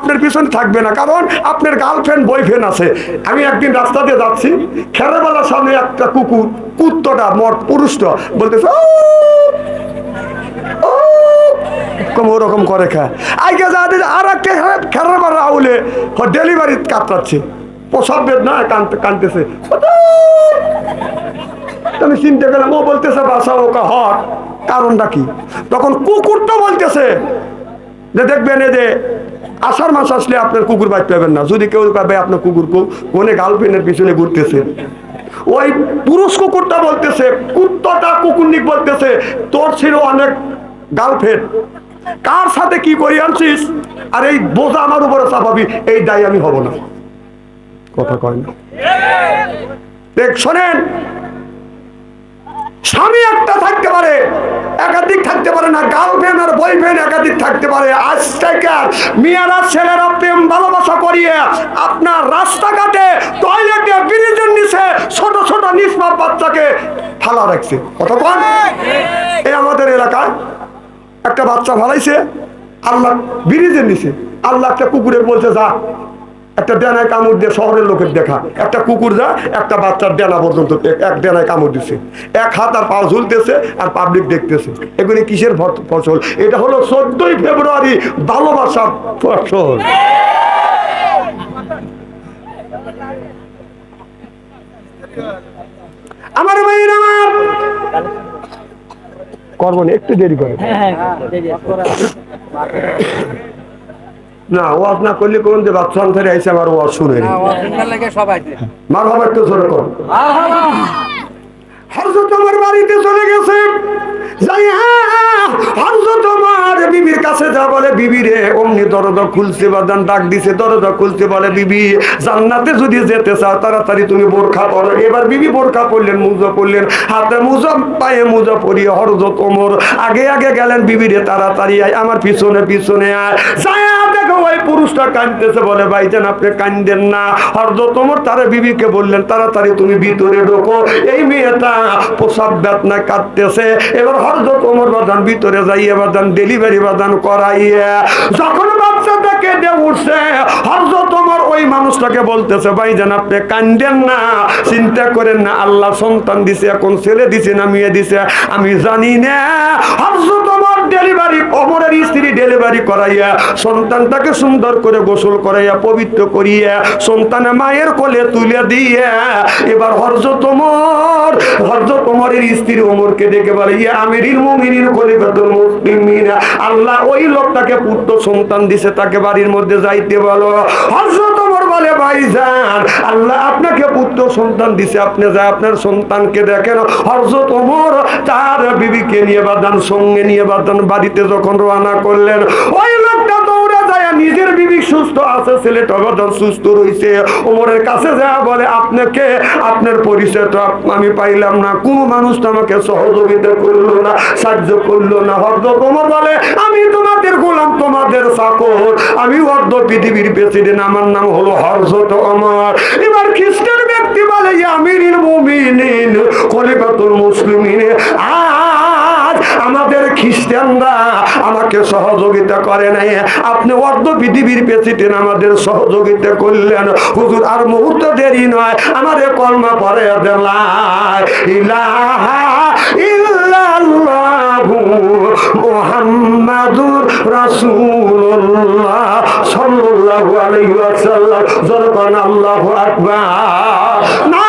আপনার পিছনে থাকবে না, কারণ আপনার গার্লফ্রেন্ড বয়ফ্রেন্ড আছে। আমি একদিন রাস্তা দিয়ে যাচ্ছি, খেলাবেলার সামনে একটা কুকুর, কুত্তটা, মর, পুরুষটা বলতেছে ওরকম করে খায় খেলার আউলে ডেলিভারি চিনতে ও বলতেছে কারণটা কি? তখন কুকুরটা বলতেছে যে দেখবেন যে আষাঢ় মাস আসলে আপনার কুকুর বাইর পাবেন না। যদি কেউ পাবে আপনার কুকুর কোনে গার্লফ্রেন্ডের পিছনে ঘুরতেছে, ওই পুরুষ কুকুরটা বলতেছে, কুত্তাটা কুকুরনিক বলতেছে, তোর ছিল অনেক গার্লফ্রেন্ড। কার সাথে কি করি আনছিস? আর এই বোঝা আমার উপরে চাপাবি, এই দায় আমি হব না। কথা কয় না। দেখ, শোনেন, স্বামী একটা থাকতে পারে একাধিক থাকতে পারে না গার্লফ্রেন্ড আর বয়ফ্রেন্ড একাধিক থাকতে পারে। আজ থেকে মেয়েরা, ছেলেরা প্রেম, ভালোবাসা করিয়ে আপনার রাস্তাঘাটে টয়লেটে ব্রিজের নিচে ছোট ছোট নিষ্পাপ বাচ্চাকে ফালা রাখছে। কতক্ষণ এই আমাদের এলাকায় একটা বাচ্চা ফালাইছে, আল্লাহ ব্রিজের নিচে আল্লাহ একটা কুকুরে বলছে, যা একটা ডেনায় কামড় দিয়ে শহরের লোকের দেখা। একটা কুকুর যা, একটা বাচ্চার ডেনা পর্যন্ত, এক- ডেনায় কামড় দিছে। এক হাত আর পা ঝুলতেছে আর পাবলিক দেখতেছে। এগুলি কিসের ফসল? এটা হলো চোদ্দই ফেব্রুয়ারি ভালোবাসার ফসল। আমার আমার। করব একটু দেরি করে। না ওয়াজ না করলে কোন যে বাচ্চা অন্তরে আইসে আমার ওয়াজ শুনে মার একটু জোরে কর। হরজত আমার বাড়িতে চলে গেছে। যাই হ্যাঁ হরজত আমার বিবির কাছে যা বলে বিবি রে অমনি দরজা খুলছে বাদান ডাক দিছে দরজা খুলছে বলে বিবি জান্নাতে যদি যেতে চাও তাড়াতাড়ি তুমি বোরখা পরো। এবার বিবি বোরখা পরলেন মুজা পরলেন। হাতে মুজা পায়ে মুজা পরিয়ে হরজত ওমর আগে আগে গেলেন বিবি রে তাড়াতাড়ি আয় আমার পিছনে পিছনে আয়। যায় ওই পুরুষটা কাঁদতেছে বলে ভাইজান আপনি কান্দেন না। হরজত ওমর তারা বিবিকে বললেন, তাড়াতাড়ি তুমি ভিতরে ঢোকো। এই মেয়েটা প্রসাব বেদনা কাঁদতেছে। এবার হরজত ওমর বাদান ভিতরে যাইয়ে বাদান ডেলিভারি বাদান করাইয়ে, যখন বাচ্চাটা কেঁদে উঠছে হরজত ওমর ওই মানুষটাকে বলতেছে ভাইজান আপনি কান্দেন না। চিন্তা করেন না, আল্লাহ সন্তান দিছে, এখন ছেলে দিছে না, মেয়ে দিছে, আমি জানি না। অমরের ডেলিভারি করাইয়া, সন্তানটাকে সুন্দর করে গোসল করাইয়া, পবিত্র করিয়া, সন্তানে মায়ের কোলে তুলে দিয়ে, এবার হর্য ওমর হর্য তোমারের স্ত্রী ওমরকে ডেকে বলে, ইয়া আমিরিল মুমিনিন, খলিফাতুল মুসলিমিন। আল্লাহ ওই লোকটাকে পুত্র সন্তান দিছে, তাকে বাড়ির মধ্যে যাইতে বলো। হর্য বলে ভাইজান আল্লাহ আপনাকে পুত্র সন্তান দিছে। আপনি যা আপনার সন্তানকে দেখেন হরজত ওমর তার বিবিকে নিয়ে বাদান, সঙ্গে নিয়ে বাদান, বাড়িতে যখন রওনা করলেন, ওই লোকটা নিজের বিবি সুস্থ আছে ছেলেটা বাদান সুস্থ রয়েছে। ওমরের কাছে যা বলে, আপনাকে, আপনার পরিচয় তো আমি পাইলাম না। কোন মানুষ তো আমাকে সহযোগিতা করল না, সাহায্য করল না। হরজত ওমর বলে, আমি তোমাদের গোলাম, তোমাদের চাকর আমি হর্দ পৃথিবীর প্রেসিডেন্ট, আমার নাম হলো হরজত অমর এবার খ্রিস্টান ব্যক্তি বলে আমিরিল মুমিনিন, খলিফাতুল মুসলিমিন। আজ আমাদের খ্রিস্টানরা আমাকে সহযোগিতা করে নাই। আপনি অর্ধ পৃথিবীর প্রেসিডেন্ট, আমাদের সহযোগিতা করলেন। হুজুর, আর মুহূর্ত দেরি নয় আমাদের কর্মা পরে মুহাম্মাদুর রাসূলুল্লাহ সাল্লাল্লাহু আলাইহি ওয়াসাল্লাম। জরবান আল্লাহু আকবার।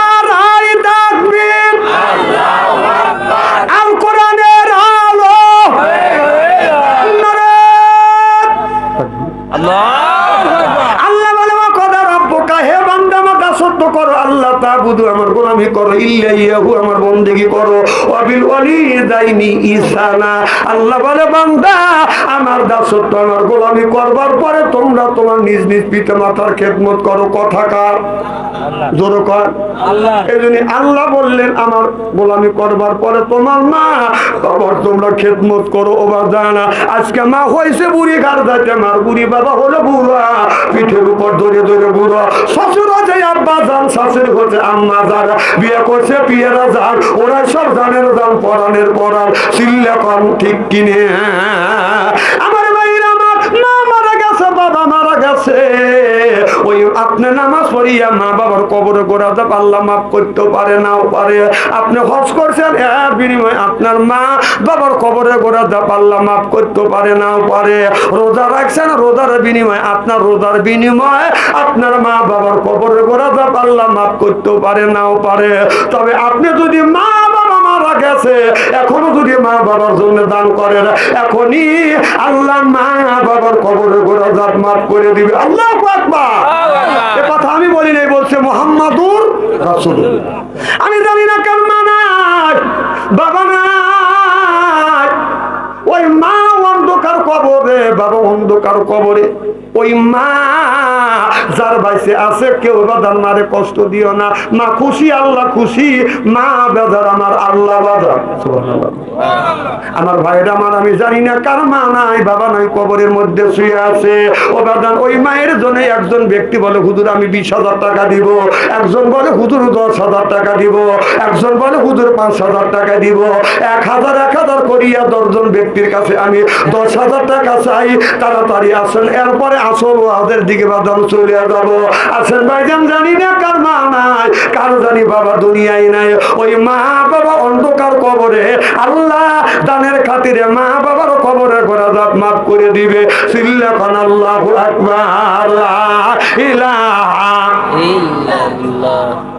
গোলামি করো ইল্লা ইয়াহু আমার বন্দেগী করো। ওয়াবিল ওয়ালিদাইনি ইসানা। আল্লাহ বলে বান্দা আমার দাসত্ব আমার গোলামি করবার পরে তোমরা তোমার নিজ নিজ পিতা মাতার খেদমত করো। কথা কার? জোর কর। এই জন্য আল্লাহ বললেন আমার গোলামি করবার পরে তোমার মা বাবার তোমরা খেদমত করো ওবার জানা আজকে মা হয়েছে বুড়ি গার মার বুড়ি বাবা হলো বুড়া পিঠের উপর ধরে ধরে বুড়া শ্বশুর আছে আব্বা যান শাশুর আম্মা যান বিয়ে করছে, পিয়েরা যান ওরা সব জানের যান পরানের পরান চিল্লা কম ঠিক কিনে। পড়িয়া মা বাবার কবরে গোড়া যাব আল্লাহ মাফ করতেও পারে নাও পারে। আপনি হজ করছেন এর বিনিময়ে আপনার মা বাবার কবরে গোড়া যাব আল্লাহ মাফ করতেও পারে নাও পারে। রোজা রাখছেন, রোজার বিনিময়ে আপনার রোজার বিনিময়ে আপনার মা বাবার কবরে গোড়া যাব পাল্লা মাফ করতেও পারে নাও পারে। তবে আপনি যদি মা বাবার জন্য দান করেন এখনই আল্লাহ মা বাবার কবরে গোড়া জাত মাফ করে দিবে। আল্লাহ আকবার। এ কথা আমি বলি নাই বলছে মোহাম্মদুর রাসূলুল্লাহ। আমি জানি না কেন মা নাই বাবা না ওই মা অন্ধকার কবরে বাবা অন্ধকার কবরে। ওই মা যার বাইসে আছে, কেউ বাদার মারে কষ্ট দিও না। মা খুশি, আল্লাহ খুশি। মা বেদার আমার আল্লাহ বাদার আমার ভাইরা আমার আমি জানি না কার মা নাই, বাবা নাই, কবরের মধ্যে শুয়ে আছে। ও বাদান ওই মায়ের জন্য একজন ব্যক্তি বলে, হুজুর, আমি বিশ হাজার টাকা দিব। একজন বলে, হুজুর, দশ হাজার টাকা দিব। একজন বলে, হুজুর, পাঁচ হাজার টাকা দিব। এক হাজার এক হাজার করিয়া দশজন ব্যক্তির কাছে আমি দশ হাজার টাকা চাই। তাড়াতাড়ি আসেন। এরপরে আসল ওয়াদের দিকে বাদাম চলে যাব। আসেন ভাইজান, জানি না কার মা নাই, কারও জানি বাবা দুনিয়ায় নাই। ওই মা বাবা অন্ধকার কবরে, আল্লাহ দানের খাতিরে মা বাবার কবরে করা যাক মাফ করে দিবে। সিল্লাখন আল্লাহ আকবার ইলাহা ইল্লাল্লাহ।